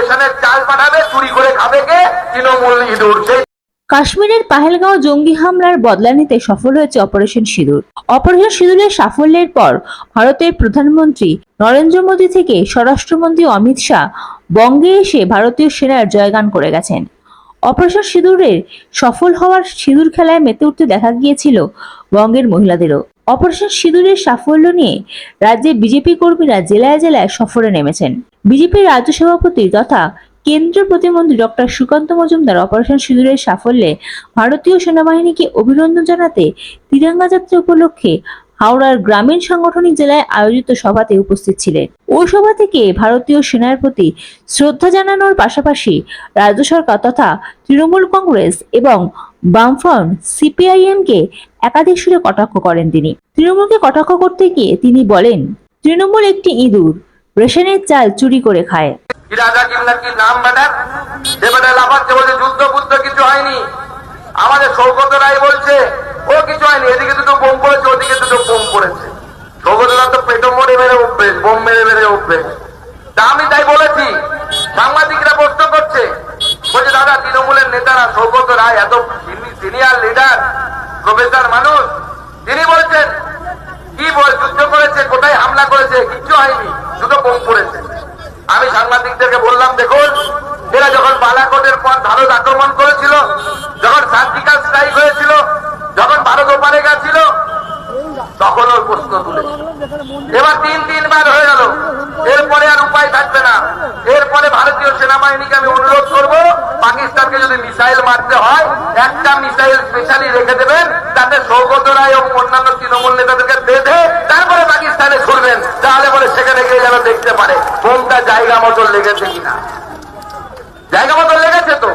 রেশনের চাল পাঠাবে চুরি করে খাবে কে? তৃণমূল ইঁদুর। কাশ্মীরের পাহেলগাঁও জঙ্গি হামলার বদলা নিতে সফল হয়েছে অপারেশন সিঁদুর। অপারেশন সিঁদুরের সাফল্যের পর ভারতের প্রধানমন্ত্রী নরেন্দ্র মোদী থেকে স্বরাষ্ট্রমন্ত্রী অমিত শাহ বঙ্গে এসে ভারতীয় সেনার জয়গান করে গেছেন। অপারেশন সিঁদুরের সফল হওয়ার সিঁদুর খেলায় মেতে উঠতে দেখা গিয়েছিল বঙ্গের মহিলাদেরও। অপারেশন সিঁদুরের সাফল্য নিয়ে রাজ্যে বিজেপি কর্মীরা জেলায় জেলায় সফরে নেমেছেন। বিজেপির রাজ্য সভাপতি তথা কেন্দ্রীয় প্রতিমন্ত্রী ডক্টর সুকান্ত মজুমদার অপারেশন সিঁদুরের সাফল্যে ভারতীয় সেনাবাহিনীকে অভিনন্দন জানাতে তিরঙ্গা যাত্রা উপলক্ষে হাওড়ার গ্রামীণ সাংগঠনিক জেলায় আয়োজিত সভাতে উপস্থিত ছিলেন। ওই সভা থেকে ভারতীয় সেনার প্রতি শ্রদ্ধা জানানোর পাশাপাশি রাজ্য সরকার তথা তৃণমূল কংগ্রেস এবং বামফ্রন্ট সিপিআইএমকে একাধিক সুরে কটাক্ষ করেন তিনি। তৃণমূলকে কটাক্ষ করতে গিয়ে তিনি বলেন, তৃণমূল একটি ইঁদুর, রেশনের চাল চুরি করে খায়। আমাদের সৌগত রায় বলছে হয়নি, এদিকে দুটো বোম পড়েছে, ওদিকে দুটো বোম পড়েছে। রায় তো পেটো মরে মেরে উঠবে, বোম মেরে মেরে উঠবে। তা আমি তাই বলেছি, সাংবাদিকরা প্রশ্ন করছে, বলছে, দাদা, তৃণমূলের নেতারা সৌগত রায় এত সিনিয়র লিডার, প্রফেসর মানুষ, তিনি বলছেন, কি বল যুদ্ধ করেছে, কোথায় হামলা করেছে, কিচ্ছু হয়নি, দুটো বোম পড়েছে। আমি সাংবাদিকদেরকে বললাম, দেখুন এরা যখন বালাকোটের পর ভারত আক্রমণ করেছিল, যখন সার্জিক্যাল স্ট্রাইক হয়েছিল, যখন ভারত ওপারে গেছিল, তখন ওর প্রশ্ন তুলেছিল এবার তিন, তিনবার হয়ে গেল। এরপরে আর উপায় থাকবে না। এরপরে ভারতীয় সেনাবাহিনীকে আমি অনুরোধ করব, পাকিস্তানকে যদি মিসাইল মারতে হয়, একটা মিসাইল স্পেশালি রেখে দেবেন তাতে সৌগত রায় এবং অন্যান্য তৃণমূল নেতাদেরকে বেঁধে তারপরে পাকিস্তানে ছুড়বেন তাহলে পরে সেখানে গিয়ে যেন দেখতে পারে, কোনটা জায়গা মতো লেগেছে কিনা। জায়গা মতো লেগেছে তো।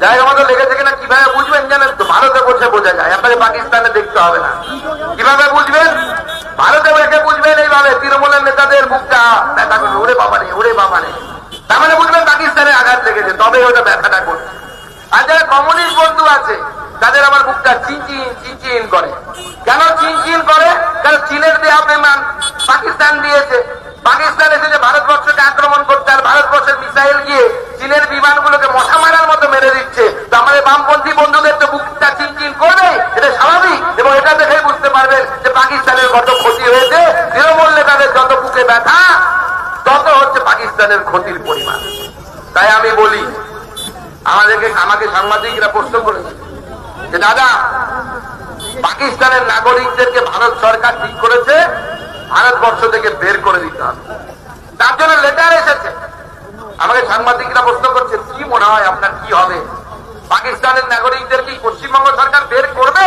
জায়গা মতো লেগেছে কিনা কীভাবে বুঝবেন জানেন তো? ভারতে বসে বোঝা যায়। আপনাকে পাকিস্তানে দেখতে হবে না। কীভাবে বুঝবেন? ভারতে বসে বুঝবেন এইভাবে তৃণমূলের নেতাদের মুখটা ব্যথা করবে। ওরে বাবা রে, ওরে বাবা রে। তার মানে বুঝবেন পাকিস্তানে আঘাত লেগেছে তবে ওটা ব্যথাটা করছে আর যারা কমিউনিস্ট বন্ধু আছে, তাদের আমার মুখটা চিনচিন চিনচিন করে। কেন চিনচিন করে? কারণ চীনের দেহা বিমান। পাকিস্তান দিয়েছে। পাকিস্তান এসেছে ভারতবর্ষকে আক্রমণ করতে আর ভারতবর্ষের মিসাইল গিয়ে চীনের বিমানগুলোকে মশা মারার মতো মেরে দিচ্ছে তো আমাদের বামপন্থী বন্ধুদের তো বুকটা চিনচিন করবে এটা স্বাভাবিক এবং এটা দেখেই বুঝতে পারবেন যে পাকিস্তানের কত ক্ষতি হয়েছে তৃণমূল নেতাদের যত বুকে ব্যথা তত পাকিস্তানের ক্ষতির পরিমাণ। তাই আমি বলি, আমাদেরকে, আমাকে সাংবাদিকরা প্রশ্ন করেছে যে, দাদা, পাকিস্তানের নাগরিকদেরকে ভারত সরকার ঠিক করেছে, ভারতবর্ষ থেকে বের করে দিতে হবে। তার জন্য লেটার এসেছে। আমাকে সাংবাদিকরা প্রশ্ন করছে, কি মনে হয় আপনার কি হবে? পাকিস্তানের নাগরিকদের কি পশ্চিমবঙ্গ সরকার বের করবে?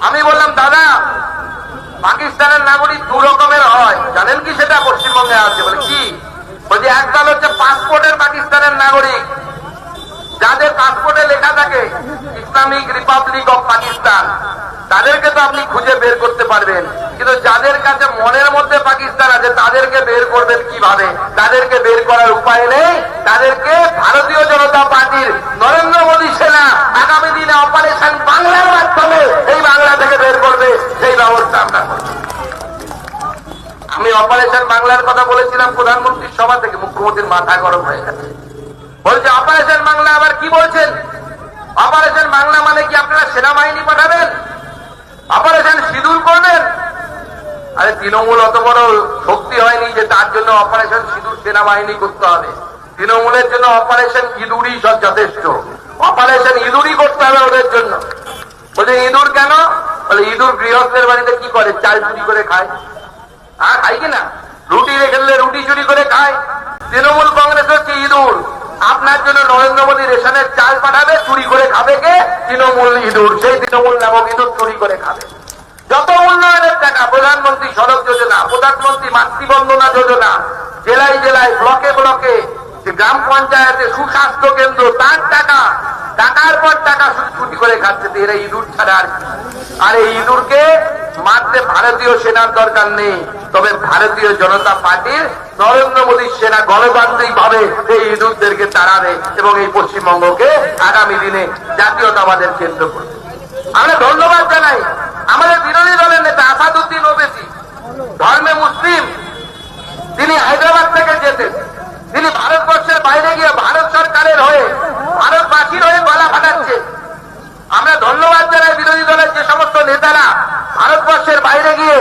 আমি বললাম, দাদা, পাকিস্তানের নাগরিক দু রকমের হয়। জানেন কি সেটা পশ্চিমবঙ্গে আছে বলে? কি? বলছি, একদল হচ্ছে পাসপোর্টের পাকিস্তানের নাগরিক। যাদের পাসপোর্টে লেখা থাকে, ইসলামিক রিপাবলিক অফ পাকিস্তান। তাদেরকে তো আপনি খুঁজে বের করতে পারবেন। কিন্তু যাদের কাছে মনের মধ্যে পাকিস্তান আছে, তাদেরকে বের করবেন কীভাবে? তাদেরকে বের করার উপায় নেই। তাদেরকে ভারতীয় জনতা পার্টির নরেন্দ্র মোদী সেনা আগামী দিনে অপারেশন বাংলার মাধ্যমে এই বাংলা থেকে বের করবে সেই ব্যবস্থা আমরা করব। আমি অপারেশন বাংলার কথা বলেছিলাম প্রধানমন্ত্রীর সভা থেকে, মুখ্যমন্ত্রীর মাথা গরম হয়ে গেছে। বলছে অপারেশন বাংলা আবার কি বলছেন? অপারেশন বাংলা মানে কি আপনারা সেনাবাহিনী পাঠাবেন? অপারেশন সিঁদুর করবেন? আরে, তৃণমূল অত বড় শক্তি হয়নি যে তার জন্য অপারেশন সিঁদুর সেনাবাহিনী করতে হবে। তৃণমূলের জন্য অপারেশন ইঁদুরই সব যথেষ্ট। অপারেশন ইঁদুরই করতে হবে ওদের জন্য। বলছে, ইঁদুর কেন? বলে, ইঁদুর গৃহস্থের বাড়িতে কি করে? চাল চুরি করে খায়। আর খাই কিনা রুটি রেখে দিলে রুটি চুরি করে খায়। তৃণমূল কংগ্রেস হচ্ছে ইঁদুর। আপনার জন্য নরেন্দ্র মোদী রেশনের চাল পাঠাবে, চুরি করে খাবে কে? তৃণমূল ইঁদুর। সেই তৃণমূল নামক ইঁদুর চুরি করে খাবে। যত উন্নয়নের টাকা, প্রধানমন্ত্রী সড়ক যোজনা, প্রধানমন্ত্রী মাতৃবন্দনা যোজনা, জেলায় জেলায়, ব্লকে ব্লকে গ্রাম পঞ্চায়েতে সুস্বাস্থ্য কেন্দ্র, তার টাকা, টাকার পর টাকা চুরি করে খাচ্ছে, এরা ইঁদুর ছাড়া আর কি? আর এই ইঁদুরকে মারতে ভারতীয় সেনার দরকার নেই। তবে ভারতীয় জনতা পার্টির নরেন্দ্র মোদীর সেনা গণতান্ত্রিক ভাবে এই ইঁদুরদেরকে তাড়াবে এবং এই পশ্চিমবঙ্গকে আগামী দিনে জাতীয়তাবাদের কেন্দ্র করবে। আমরা ধন্যবাদ জানাই আমাদের বিরোধী দলের নেতা আসাদুদ্দিন ওবেসি, ধর্মে মুসলিম, তিনি হায়দ্রাবাদ থেকে যেতেন। তিনি ভারতবর্ষের বাইরে গিয়ে ভারত সরকারের হয়ে, ভারতবাসীর হয়ে গলা ফাটাচ্ছে আমরা ধন্যবাদ জানাই বিরোধী দলের যে সমস্ত নেতারা ভারতবর্ষের বাইরে গিয়ে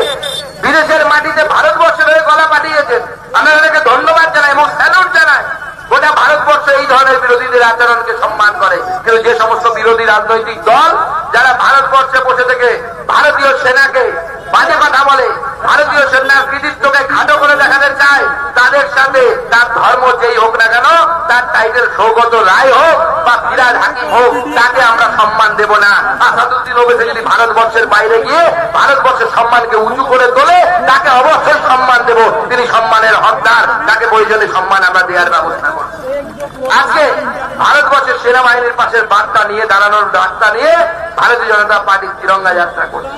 বিদেশের মাটিতে ভারতবর্ষের হয়ে গলা পাঠিয়েছেন। আমি ওদেরকে ধন্যবাদ জানাই এবং স্যালুট জানাই। গোটা ভারতবর্ষ এই ধরনের বিরোধীদের আচরণকে সম্মান করে। কিন্তু যে সমস্ত বিরোধী রাজনৈতিক দল, যারা ভারতবর্ষে বসে থেকে ভারতীয় সেনাকে বাজে কথা বলে ভারতীয় সেনার কৃতিত্বকে খাটো করে দেখাতে চায় তাদের সাথে তার ধর্ম যেই হোক না কেন, তার টাইটেল সৌগত রায় হোক বা ফিরাজ হাকিম হোক, তাকে আমরা সম্মান দেব না। আসাদুদ্দিন ওবেসে যদি ভারতবর্ষের বাইরে গিয়ে ভারতবর্ষের সম্মানকে উঁচু করে তোলে, তাকে অবশ্যই সম্মান দেব। তিনি সম্মানের হকদার, তাকে প্রয়োজনে সম্মান আমরা দেওয়ার ব্যবস্থা করব। আজকে ভারতবর্ষের সেনাবাহিনীর পাশের বার্তা নিয়ে, দাঁড়ানোর রাস্তা নিয়ে ভারতীয় জনতা পার্টি তিরঙ্গা যাত্রা করছে।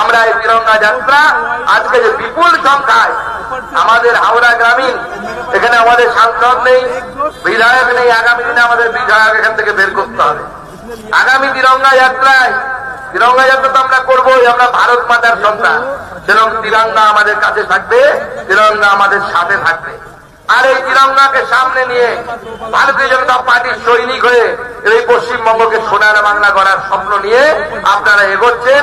আমরা এই তিরঙ্গা যাত্রা আজকে যে বিপুল সংখ্যায় আমাদের হাওড়া গ্রামীণ, এখানে আমাদের সাংসদ নেই, বিধায়ক নেই, আগামী দিনে আমাদের বিধায়ক এখান থেকে বের করতে হবে। আগামী তিরঙ্গা যাত্রায়, তিরঙ্গা যাত্রা তো আমরা করবোই, আমরা ভারত মাতার সন্তান। সেরকম তিরঙ্গা আমাদের কাছে থাকবে, তিরঙ্গা আমাদের সাথে থাকবে। আর এই তিরঙ্গাকে সামনে নিয়ে ভারতীয় জনতা পার্টির সৈনিক হয়ে এই পশ্চিমবঙ্গকে সোনার বাংলা করার স্বপ্ন নিয়ে আপনারা এগোচ্ছেন।